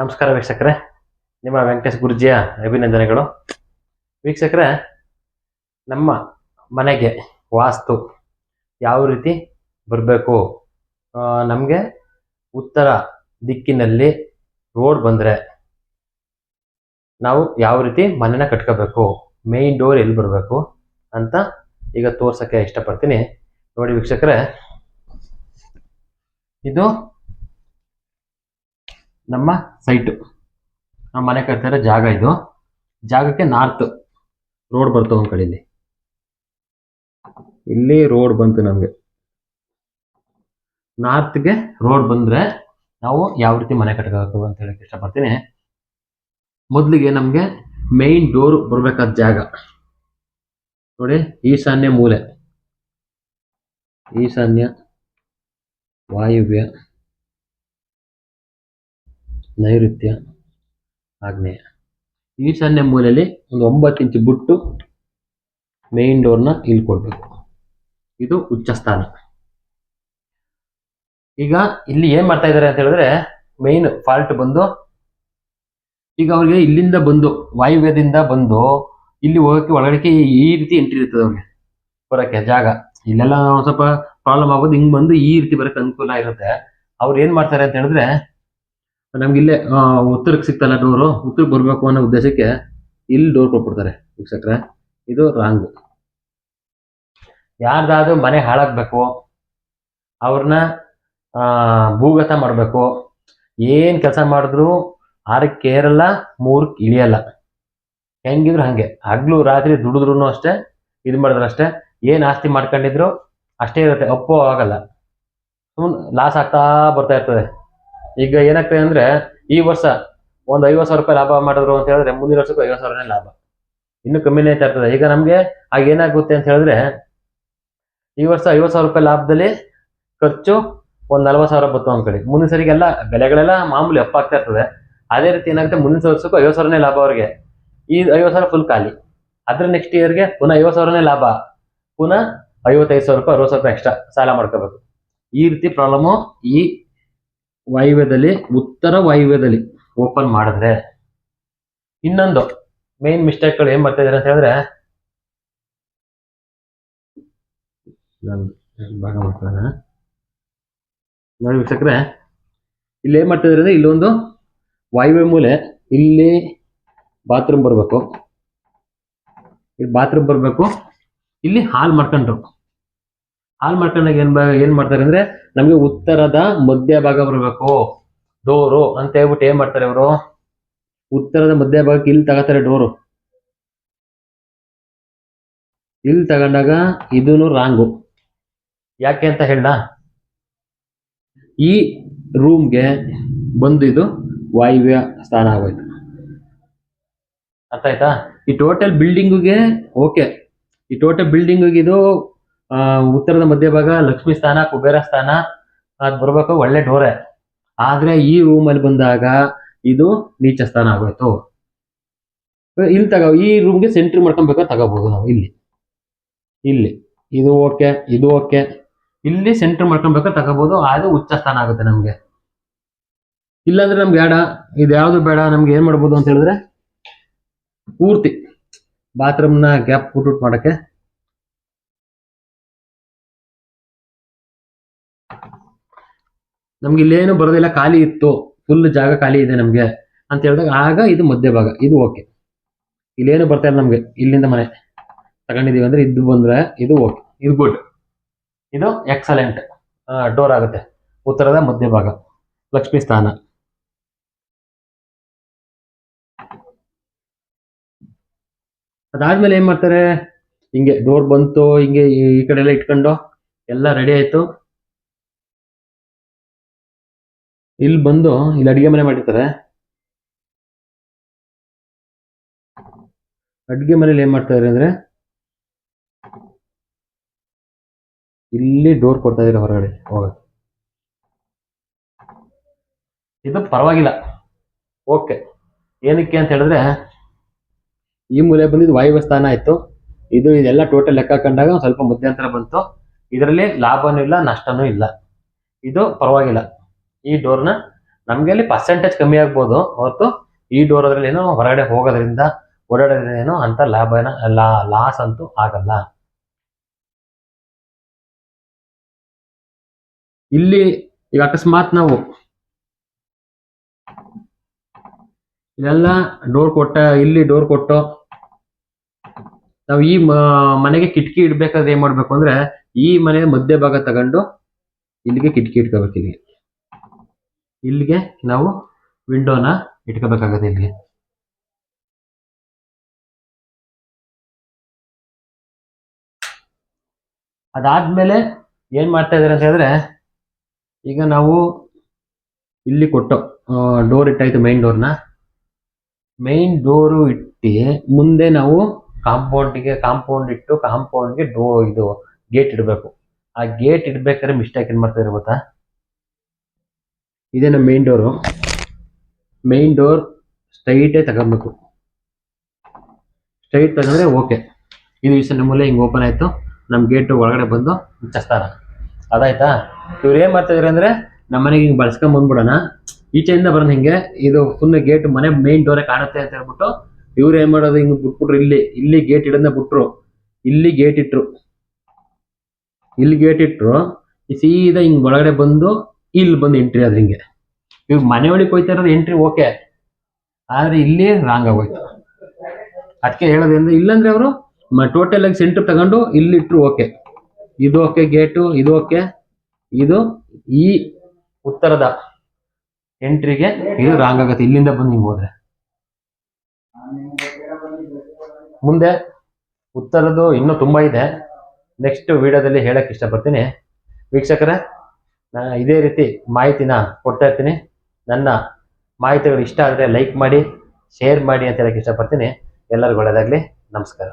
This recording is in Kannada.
ನಮಸ್ಕಾರ ವೀಕ್ಷಕರೇ. ನಿಮ್ಮ ವೆಂಕಟೇಶ್ ಗುರುಜಿಯ ಅಭಿನಂದನೆಗಳು. ವೀಕ್ಷಕರೇ, ನಮ್ಮ ಮನೆಗೆ ವಾಸ್ತು ಯಾವ ರೀತಿ ಬರಬೇಕು? ನಮಗೆ ಉತ್ತರ ದಿಕ್ಕಿನಲ್ಲಿ ರೋಡ್ ಬಂದರೆ ನಾವು ಯಾವ ರೀತಿ ಮನೆನ ಕಟ್ಕೋಬೇಕು? ಮೇಯ್ನ್ ಡೋರ್ ಎಲ್ಲಿ ಬರಬೇಕು ಅಂತ ಈಗ ತೋರ್ಸೋಕ್ಕೆ ಇಷ್ಟಪಡ್ತೀನಿ. ನೋಡಿ ವೀಕ್ಷಕರೇ, ಇದು ನಮ್ಮ ಸೈಟು ನಾವು ಮನೆ ಕಟ್ತಾ ಇರೋ ಜಾಗ ಇದು. ಜಾಗಕ್ಕೆ ನಾರ್ತ್ ರೋಡ್ ಬರ್ತು ಒಂದು ಕಡೆ ಇಲ್ಲಿ. ಇಲ್ಲಿ ರೋಡ್ ಬಂತು ನಮಗೆ. ನಾರ್ತ್ಗೆ ರೋಡ್ ಬಂದ್ರೆ ನಾವು ಯಾವ ರೀತಿ ಮನೆ ಕಟ್ಕೋಬೇಕು ಅಂತ ಹೇಳಕ್ಕೆ ಇಷ್ಟಪಡ್ತೀನಿ. ಮೊದಲಿಗೆ ನಮಗೆ ಮೇಯ್ನ್ ಡೋರ್ ಬರಬೇಕಾದ ಜಾಗ. ನೋಡಿ, ಈಶಾನ್ಯ ಮೂಲೆ. ಈಶಾನ್ಯ ವಾಯುವ್ಯ. ನೈಋತ್ಯ ಆಗ್ನೇಯ. ಈಶಾನ್ಯ ಮೂಲೆಯಲ್ಲಿ ಒಂದು ಒಂಬತ್ತು ಇಂಚು ಬಿಟ್ಟು ಮೇನ್ ಡೋರ್ನ ಇಲ್ಲಿ ಕೊಡಬೇಕು. ಇದು ಉಚ್ಚ ಸ್ಥಾನ. ಈಗ ಇಲ್ಲಿ ಏನು ಮಾಡ್ತಾ ಇದ್ದಾರೆ ಅಂತ ಹೇಳಿದ್ರೆ ಮೇನ್ ಫಾಲ್ಟ್ ಬಂದು ಈಗ ಅವ್ರಿಗೆ ಇಲ್ಲಿಂದ ಬಂದು ವಾಯುವ್ಯದಿಂದ ಬಂದು ಇಲ್ಲಿ ಹೋಗಕ್ಕೆ ಒಳಗಡೆ ಈ ರೀತಿ ಎಂಟ್ರಿ ಇರ್ತದೆ ಅವ್ರಿಗೆ. ಬರೋಕ್ಕೆ ಜಾಗ. ಇಲ್ಲೆಲ್ಲ ಸ್ವಲ್ಪ ಪ್ರಾಬ್ಲಮ್ ಆಗೋದು ಹಿಂಗೆ ಬಂದು ಈ ರೀತಿ ಬರೋಕ್ಕೆ ಅನುಕೂಲ ಇರುತ್ತೆ. ಅವ್ರು ಏನು ಮಾಡ್ತಾರೆ ಅಂತ ಹೇಳಿದ್ರೆ ನಮ್ಗೆ ಇಲ್ಲೇ ಉತ್ತರಕ್ಕೆ ಸಿಗ್ತಲ್ಲ ಡೋರು ಉತ್ತರಕ್ಕೆ ಬರಬೇಕು ಅನ್ನೋ ಉದ್ದೇಶಕ್ಕೆ ಇಲ್ಲಿ ಡೋರ್ ಕೊಟ್ಬಿಡ್ತಾರೆ ವೀಕ್ಷಕ್ರೆ. ಇದು ರಾಂಗ್ ಯಾರ್ದಾದ್ರೂ ಮನೆ ಹಾಳಾಗಬೇಕು, ಅವ್ರನ್ನ ಭೂಗತ ಮಾಡಬೇಕು, ಏನು ಕೆಲಸ ಮಾಡಿದ್ರು ಆರಕ್ಕೆ ಕೇರಲ್ಲ ಮೂರಕ್ಕೆ ಇಳಿಯಲ್ಲ. ಹೆಂಗಿದ್ರು ಹಾಗೆ. ಹಗ್ಲು ರಾತ್ರಿ ದುಡಿದ್ರು ಅಷ್ಟೇ, ಇದು ಮಾಡಿದ್ರು ಅಷ್ಟೇ. ಏನು ಆಸ್ತಿ ಮಾಡ್ಕೊಂಡಿದ್ರು, ಅಷ್ಟೇ ಇರುತ್ತೆ. ಅಪ್ಪೋ ಆಗಲ್ಲ. ಲಾಸ್ ಆಗ್ತಾ ಬರ್ತಾ ಇರ್ತದೆ. ಈಗ ಏನಾಗ್ತದೆ ಅಂದ್ರೆ ಈ ವರ್ಷ ಒಂದ್ ಐವತ್ ಸಾವಿರ ರೂಪಾಯಿ ಲಾಭ ಮಾಡಿದ್ರು ಅಂತ ಹೇಳಿದ್ರೆ ಮುಂದಿನ ವರ್ಷಕ್ಕೂ ಐವತ್ತು ಸಾವಿರನೇ ಲಾಭ. ಇನ್ನು ಕಮ್ಮಿನೇ ಇರ್ತದೆ. ಈಗ ನಮ್ಗೆ ಆಗ ಏನಾಗುತ್ತೆ ಅಂತ ಹೇಳಿದ್ರೆ ಈ ವರ್ಷ ಐವತ್ತು ಸಾವಿರ ರೂಪಾಯಿ ಲಾಭದಲ್ಲಿ ಖರ್ಚು ಒಂದ್ ನಲ್ವತ್ ಸಾವಿರ ಬತ್ತು ಅನ್ಕೊಳ್ಳಿ ಮುಂದಿನ ಸರಿಗೆಲ್ಲ ಬೆಲೆಗಳೆಲ್ಲ ಮಾಮೂಲಿ ಅಪ್ ಆಗ್ತಾ ಇರ್ತದೆ. ಅದೇ ರೀತಿ ಏನಾಗುತ್ತೆ, ಮುಂದಿನ ವರ್ಷಕ್ಕೂ ಐವತ್ತು ಸಾವಿರನೇ ಲಾಭ ಅವ್ರಿಗೆ. ಈ ಐವತ್ತು ಸಾವಿರ ಫುಲ್ ಖಾಲಿ. ಅದ್ರ ನೆಕ್ಸ್ಟ್ ಇಯರ್ಗೆ ಪುನಃ ಐವತ್ ಸಾವಿರನೇ ಲಾಭ. ಪುನಃ ಐವತ್ತೈದು ಸಾವಿರ ರೂಪಾಯಿ, ಅರವತ್ತು ಸಾವಿರ ರೂಪಾಯಿ ಎಕ್ಸ್ಟ್ರಾ ಸಾಲ ಮಾಡ್ಕೋಬೇಕು. ಈ ರೀತಿ ಪ್ರಾಬ್ಲಮ್ ಈ ವಾಯುವ್ಯದಲ್ಲಿ, ಉತ್ತರ ವಾಯುವ್ಯದಲ್ಲಿ. ಓಪನ್ ಮಾಡಿದ್ರೆ, ಇನ್ನೊಂದು ಮೇನ್ ಮಿಸ್ಟೇಕ್ಗಳು ಏನ್ ಬರ್ತಾ ಇದಾರೆ ಅಂತ ಹೇಳಿದ್ರೆ ಭಾಗ ಮಾಡ್ಕೊಳ್ಳೋಣ ನೋಡಿ ವೀಕ್ಷಕ್ರೆ, ಇಲ್ಲಿ ಏನ್ ಮಾಡ್ತಾ ಇದಾರೆ ಇಲ್ಲೊಂದು ವಾಯುವ್ಯ ಮೂಲೆ, ಇಲ್ಲಿ ಬಾತ್ರೂಮ್ ಬರಬೇಕು. ಇಲ್ಲಿ ಬಾತ್ರೂಮ್ ಬರಬೇಕು. ಇಲ್ಲಿ ಹಾಲ್ ಮಾಡ್ಕೊಂಡ್ರು. ಮಾಡ್ಕೊಂಡಾಗ ಏನ್ ಏನ್ ಮಾಡ್ತಾರೆ ಅಂದ್ರೆ ನಮ್ಗೆ ಉತ್ತರದ ಮಧ್ಯ ಭಾಗ ಬರಬೇಕು. ಡೋರು ಅಂತ ಹೇಳ್ಬಿಟ್ಟು ಏನ್ ಮಾಡ್ತಾರೆ ಅವರು? ಉತ್ತರದ ಮಧ್ಯ ಭಾಗಕ್ಕೆ ಇಲ್ಲಿ ತಗೋತಾರೆ ಡೋರು. ಇಲ್ಲಿ ತಗೊಂಡಾಗ ಇದೂ ರಾಂಗು. ಯಾಕೆ ಅಂತ ಹೇಳ ಈ ರೂಮ್ಗೆ ಬಂದು ಇದು ವಾಯುವ್ಯ ಸ್ಥಾನ ಆಗೋಯ್ತು. ಅರ್ಥ ಆಯ್ತಾ? ಈ ಟೋಟಲ್ ಬಿಲ್ಡಿಂಗಿಗೆ ಓಕೆ ಈ ಟೋಟಲ್ ಬಿಲ್ಡಿಂಗಿಗೆ ಇದು ಉತ್ತರದ ಮಧ್ಯಭಾಗ ಲಕ್ಷ್ಮಿ ಸ್ಥಾನ, ಕುಬೇರ ಸ್ಥಾನ, ಅದ್ ಬರ್ಬೇಕು ಒಳ್ಳೆ ಡೋರೆ ಆದ್ರೆ ಈ ರೂಮ್ ಅಲ್ಲಿ ಬಂದಾಗ ಇದು ನೀಚ ಸ್ಥಾನ ಆಗೋಯ್ತು. ಇಲ್ಲಿ ತಗೋ, ಈ ರೂಮ್ಗೆ ಸೆಂಟ್ರ್ ಮಾಡ್ಕೊಬೇಕಾದ್ರೆ ತಗೋಬಹುದು ನಾವು, ಇಲ್ಲಿ. ಇಲ್ಲಿ. ಇದು ಓಕೆ ಇದು ಓಕೆ ಇಲ್ಲಿ ಸೆಂಟ್ರ್ ಮಾಡ್ಕೊಬೇಕಾದ್ರೆ ತಗೋಬಹುದು ಅದು ಉಚ್ಚ ಸ್ಥಾನ ಆಗುತ್ತೆ ನಮಗೆ. ಇಲ್ಲಾಂದ್ರೆ ನಮ್ಗೆ ಬೇಡ, ಇದು ಯಾವುದು ಬೇಡ, ನಮ್ಗೆ ಏನು ಮಾಡ್ಬೋದು ಅಂತ ಹೇಳಿದ್ರೆ, ಪೂರ್ತಿ. ಬಾತ್ರೂಮ್ನ ಗ್ಯಾಪ್ ಕೂಟ್ ಮಾಡಕ್ಕೆ ನಮ್ಗೆ ಇಲ್ಲೇನು ಬರೋದಿಲ್ಲ ಖಾಲಿ ಇತ್ತು. ಫುಲ್ ಜಾಗ ಖಾಲಿ ಇದೆ ನಮಗೆ ಅಂತ ಹೇಳಿದಾಗ ಆಗ ಇದು ಮಧ್ಯಭಾಗ ಇದು ಓಕೆ ಇಲ್ಲೇನು ಬರ್ತಾ ಇಲ್ಲ ನಮಗೆ, ಇಲ್ಲಿಂದ ಮನೆ ತಗೊಂಡಿದೀವಿ ಅಂದ್ರೆ ಇದು ಬಂದ್ರೆ ಇದು ಓಕೆ ಇದು ಗುಡ್ ಇದು ಎಕ್ಸಲೆಂಟ್ ಡೋರ್ ಆಗುತ್ತೆ. ಉತ್ತರದ ಮಧ್ಯಭಾಗ ಲಕ್ಷ್ಮೀ ಸ್ಥಾನ. ಅದಾದ್ಮೇಲೆ ಏನ್ ಮಾಡ್ತಾರೆ? ಹಿಂಗೆ ಡೋರ್ ಬಂತು, ಹಿಂಗೆ ಈ ಕಡೆ ಎಲ್ಲ ಇಟ್ಕೊಂಡು ಎಲ್ಲ ರೆಡಿ ಆಯ್ತು. ಇಲ್ಲಿ ಬಂದು ಇಲ್ಲಿ ಅಡಿಗೆ ಮನೆ ಮಾಡಿರ್ತಾರೆ. ಅಡಿಗೆ ಮನೇಲಿ ಏನ್ ಮಾಡ್ತಾರೆ ಅಂದ್ರೆ ಇಲ್ಲಿ ಡೋರ್ ಕೊಡ್ತಾ ಇದ್ದಾರೆ ಹೊರಗಡೆ, ಹೋಗಕ್ಕೆ. ಇದು ಪರವಾಗಿಲ್ಲ. ಓಕೆ ಏನಕ್ಕೆ ಅಂತ ಹೇಳಿದ್ರೆ ಈ ಮೂಲೆ ಬಂದಿದ್ದು ವಾಯುವ್ಯ ಸ್ಥಾನ ಆಯ್ತು. ಇದು ಇದೆಲ್ಲ ಟೋಟಲ್ ಲೆಕ್ಕ ಕಂಡಾಗ ಸ್ವಲ್ಪ ಮಧ್ಯಂತರ ಬಂತು. ಇದರಲ್ಲಿ ಲಾಭನೂ ಇಲ್ಲ, ನಷ್ಟನೂ ಇಲ್ಲ. ಇದು ಪರವಾಗಿಲ್ಲ. ಈ ಡೋರ್ನ ನಮ್ಗೆ ಅಲ್ಲಿ ಪರ್ಸೆಂಟೇಜ್ ಕಮ್ಮಿ ಆಗ್ಬೋದು. ಹೊರತು ಈ ಡೋರ್ ಅದ್ರಲ್ಲಿ ಏನೋ ಹೊರಗಡೆ ಹೋಗೋದ್ರಿಂದ ಓಡಾಡೋದ್ರಿಂದ ಏನೋ ಅಂತ ಲಾಭ ಲಾಸ್ ಅಂತೂ ಆಗಲ್ಲ. ಇಲ್ಲಿ ಈಗ ಅಕಸ್ಮಾತ್ ನಾವು ಇಲ್ಲೆಲ್ಲ ಡೋರ್ ಕೊಟ್ಟ, ಇಲ್ಲಿ ಡೋರ್ ಕೊಟ್ಟು ನಾವು ಈ ಮನೆಗೆ ಕಿಟಕಿ ಇಡ್ಬೇಕಾದ್ರೆ ಏನ್ ಮಾಡ್ಬೇಕು ಅಂದ್ರೆ ಈ ಮನೆ ಮಧ್ಯ ಭಾಗ ತಗೊಂಡು ಇಲ್ಲಿಗೆ ಕಿಟಕಿ ಇಟ್ಕೋಬೇಕು ಇಲ್ಲಿಗೆ ನಾವು ವಿಂಡೋನ ಇಟ್ಕೋಬೇಕಾಗತ್ತೆ ಇಲ್ಲಿಗೆ. ಅದಾದ್ಮೇಲೆ ಏನ್ ಮಾಡ್ತಾ ಇದಾರೆ ಅಂತ ಹೇಳಿದ್ರೆ, ಈಗ ನಾವು ಇಲ್ಲಿ ಕೊಟ್ಟು ಡೋರ್ ಇಟ್ಟಾಯ್ತು ಮೈನ್ ಡೋರ್ನ ಮೈನ್ ಡೋರು ಇಟ್ಟು ಮುಂದೆ ನಾವು ಕಾಂಪೌಂಡ್ಗೆ ಕಾಂಪೌಂಡ್ ಇಟ್ಟು ಕಾಂಪೌಂಡ್ಗೆ ಡೋ ಇದು ಗೇಟ್ ಇಡಬೇಕು. ಆ ಗೇಟ್ ಇಡ್ಬೇಕಾದ್ರೆ ಮಿಸ್ಟೇಕ್ ಏನು ಮಾಡ್ತಾ ಇದ್ದಾರೆ ಇದೇ ನಮ್ಮ ಮೇನ್ ಡೋರು ಮೇನ್ ಡೋರ್ ಸ್ಟ್ರೈಟೇ ತಗೊಬೇಕು. ಸ್ಟ್ರೈಟ್ ತಗೊಂಡ್ರೆ ಓಕೆ ಇದು ವಿಷಯ ನಮ್ಮಲ್ಲೇ ಹಿಂಗೆ ಓಪನ್ ಆಯಿತು. ನಮ್ಮ ಗೇಟು ಒಳಗಡೆ ಬಂದು ಚಸ್ತಾರ. ಅದಾಯ್ತಾ? ಇವ್ರು ಏನು ಮಾಡ್ತಾ ಅಂದರೆ ನಮ್ಮ ಮನೆಗೆ ಹಿಂಗೆ ಬಳಸ್ಕೊಂಡ್ ಬಂದ್ಬಿಡೋಣ. ಈಚೆಯಿಂದ ಬರೋಣ ಹಿಂಗೆ ಇದು ಫುಲ್ ಗೇಟ್ ಮನೆ ಮೇನ್ ಡೋರೇ ಕಾಣುತ್ತೆ ಅಂತ ಹೇಳ್ಬಿಟ್ಟು ಇವ್ರು ಏನು ಮಾಡೋದು? ಹಿಂಗೆ ಬಿಟ್ಬಿಟ್ರು ಇಲ್ಲಿ. ಇಲ್ಲಿ ಗೇಟ್ ಇಡೋದನ್ನ ಬಿಟ್ರು. ಇಲ್ಲಿ ಗೇಟ್ ಇಟ್ರು. ಇಲ್ಲಿ ಗೇಟ್ ಇಟ್ರು. ಸೀದಾ ಹಿಂಗೆ ಒಳಗಡೆ ಬಂದು ಇಲ್ಲಿ ಬಂದು ಎಂಟ್ರಿ ಆದ್ರೆ ಹಿಂಗೆ. ಇವ್ ಮನೆ ಒಳಗೆ ಹೋಯ್ತಾ ಇರೋದು ಎಂಟ್ರಿ ಓಕೆ ಆದ್ರೆ ಇಲ್ಲಿ ರಾಂಗ್ ಆಗೋಯ್ತು ಅದಕ್ಕೆ ಹೇಳೋದ್ರಿಂದ ಇಲ್ಲಂದ್ರೆ ಅವರು ಟೋಟಲ್ ಆಗಿ ಸೆಂಟರ್ ತಗೊಂಡು ಇಲ್ಲಿ ಇಟ್ರು ಓಕೆ ಇದು ಓಕೆ ಗೇಟು ಇದು ಓಕೆ ಇದು ಈ ಉತ್ತರದ ಎಂಟ್ರಿಗೆ ಇದು ರಾಂಗ್ ಆಗುತ್ತೆ. ಇಲ್ಲಿಂದ ಬಂದು ಹಿಂಗೆ ಹೋದ್ರೆ. ಮುಂದೆ ಉತ್ತರದ್ದು ಇನ್ನೂ ತುಂಬಾ ಇದೆ. ನೆಕ್ಸ್ಟ್ ವಿಡಿಯೋದಲ್ಲಿ ಹೇಳಕ್ ಇಷ್ಟಪಡ್ತೀನಿ. ವೀಕ್ಷಕರೇ ನಾನು ಇದೇ ರೀತಿ ಮಾಹಿತಿನ ಕೊಡ್ತಾ ಇರ್ತೀನಿ. ನನ್ನ ಮಾಹಿತಿಗಳು ಇಷ್ಟ ಆದರೆ ಲೈಕ್ ಮಾಡಿ ಶೇರ್ ಮಾಡಿ ಅಂತ ಹೇಳಕ್ಕೆ ಇಷ್ಟಪಡ್ತೀನಿ. ಎಲ್ಲರಿಗೂ ಒಳ್ಳೆಯದಾಗಲಿ ನಮಸ್ಕಾರ.